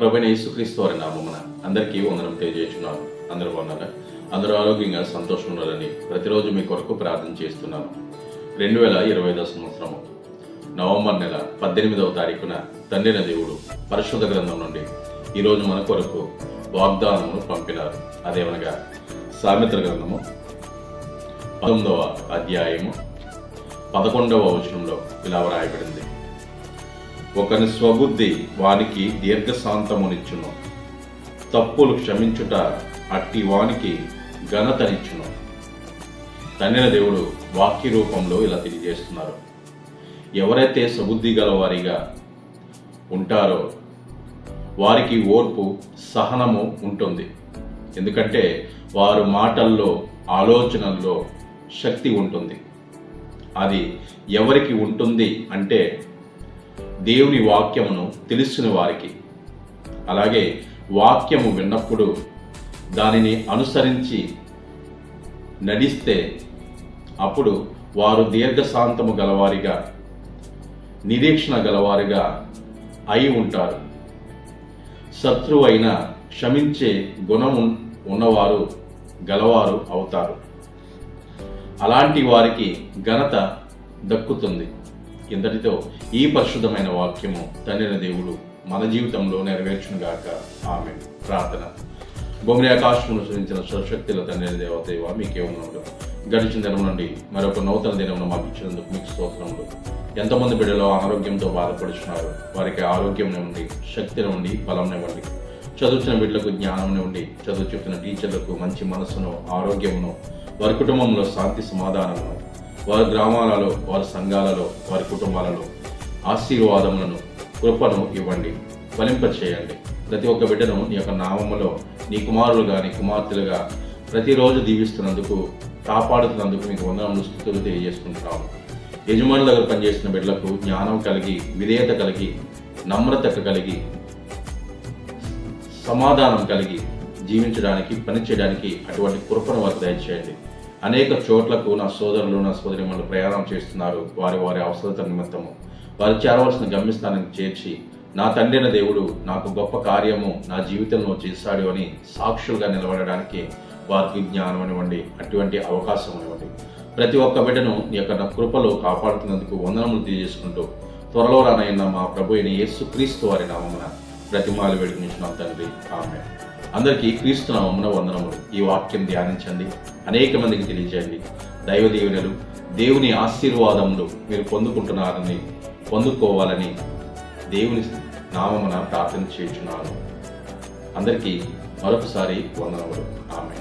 ప్రభుని యేసుక్రీస్తు వారి నామమున అందరికీ వందనం తెలియజేస్తున్నాను. అందరూ బాగున్నారా? అందరూ ఆరోగ్యంగా సంతోషం ఉండాలని ప్రతిరోజు మీ కొరకు ప్రార్థన చేస్తున్నాను. రెండు వేల ఇరవై ఐదో సంవత్సరము నవంబర్ నెల పద్దెనిమిదవ తారీఖున తండ్రిన దేవుడు పరిశుద్ధ గ్రంథం నుండి ఈరోజు మన కొరకు వాగ్దానమును పంపినారు. అదేమనగా సామెత్ర గ్రంథము పంతొమ్మిదవ అధ్యాయము పదకొండవ వచనంలో ఇలా వ్రాయబడింది. ఒకని స్వబుద్ధి వానికి దీర్ఘశాంతమునిచ్చును. తప్పులు క్షమించుట అట్టి వానికి ఘనతనిచ్చును. తండ్రిన దేవుడు వాక్య రూపంలో ఇలా తెలియజేస్తున్నారు. ఎవరైతే సబుద్ధి గలవారిగా ఉంటారో వారికి ఓర్పు సహనము ఉంటుంది. ఎందుకంటే వారు మాటల్లో ఆలోచనల్లో శక్తి ఉంటుంది. అది ఎవరికి ఉంటుంది అంటే దేవుని వాక్యమును తెలిసిన వారికి. అలాగే వాక్యము విన్నప్పుడు దానిని అనుసరించి నడిస్తే అప్పుడు వారు దీర్ఘశాంతము గలవారిగా నిరీక్షణ గలవారిగా అయి ఉంటారు. శత్రువు అయిన క్షమించే గుణం ఉన్నవారు గలవారు అవుతారు. అలాంటి వారికి ఘనత దక్కుతుంది. ఇంతటితో ఈ పరిశుద్ధమైన వాక్యము తండ్రిన దేవుడు మన జీవితంలో నెరవేర్చునుగాక. ఆమె ప్రార్థన. భూమి ఆకాశమును సృష్టించిన సశక్తుల తండ్రి దేవతేవ మీకే ఉన్నాడు గడిచిన దినం నుండి మరొక నూతన దినమును మాకు ఇచ్చినందుకు మీకు స్తోత్రములు. ఎంతమంది బిడ్డలు అనారోగ్యంతో బాధపడుచున్నారు. వారికి ఆరోగ్యం నుండి శక్తిని ఉండి బలం ఇవ్వండి చదువుతున్న బిడ్డలకు జ్ఞానం ఉండి చదువు చెప్తున్న టీచర్లకు మంచి మనసును ఆరోగ్యమును వారి కుటుంబంలో శాంతి సమాధానమును వారి గ్రామాలలో వారి సంఘాలలో వారి కుటుంబాలలో ఆశీర్వాదములను కృపను ఇవ్వండి ఫలింపచేయండి. ప్రతి ఒక్క బిడ్డను నీ యొక్క నామములో నీ కుమారులుగా నీ కుమార్తెలుగా ప్రతిరోజు దీవిస్తున్నందుకు కాపాడుతున్నందుకు మీకు వందనములు స్థుతులు తెలియజేసుకుంటున్నాము. యజమానుల దగ్గర పనిచేసిన బిడ్డలకు జ్ఞానం కలిగి విధేయత కలిగి నమ్రత కలిగి సమాధానం కలిగి జీవించడానికి పనిచేయడానికి అటువంటి కృపను వారు దయచేయండి. అనేక చోట్లకు నా సోదరులు నా సోదరిమణులు ప్రయాణం చేస్తున్నారు. వారి వారి అవసరత నిమిత్తము. వారు చేరవలసిన గమ్యస్థానానికి చేర్చి నా తండ్రిన దేవుడు నాకు గొప్ప కార్యము నా జీవితంలో చేశాడు అని సాక్షులుగా నిలబడడానికి వారికి జ్ఞానం ఇవ్వండి అటువంటి అవకాశం ఇవ్వండి ప్రతి ఒక్క బిడ్డను నీ యొక్క నా కృపలో కాపాడుతున్నందుకు వందనములు తెలియజేసుకుంటూ త్వరలో రానైన మా ప్రభు అయిన యేసు క్రీస్తు వారి నామమున ప్రతిమాలు వేడుకునించిన తండ్రి. ఆమె అందరికీ క్రీస్తు నామమున వందనములు. ఈ వాక్యం ధ్యానించండి. అనేక మందికి తెలియజేయండి. దైవ దీవెనలు దేవుని ఆశీర్వాదములు మీరు పొందుకుంటున్నారని పొందుకోవాలని దేవుని నామమున ప్రార్థన చేస్తున్నాను అందరికీ మరొకసారి వందనములు. ఆమె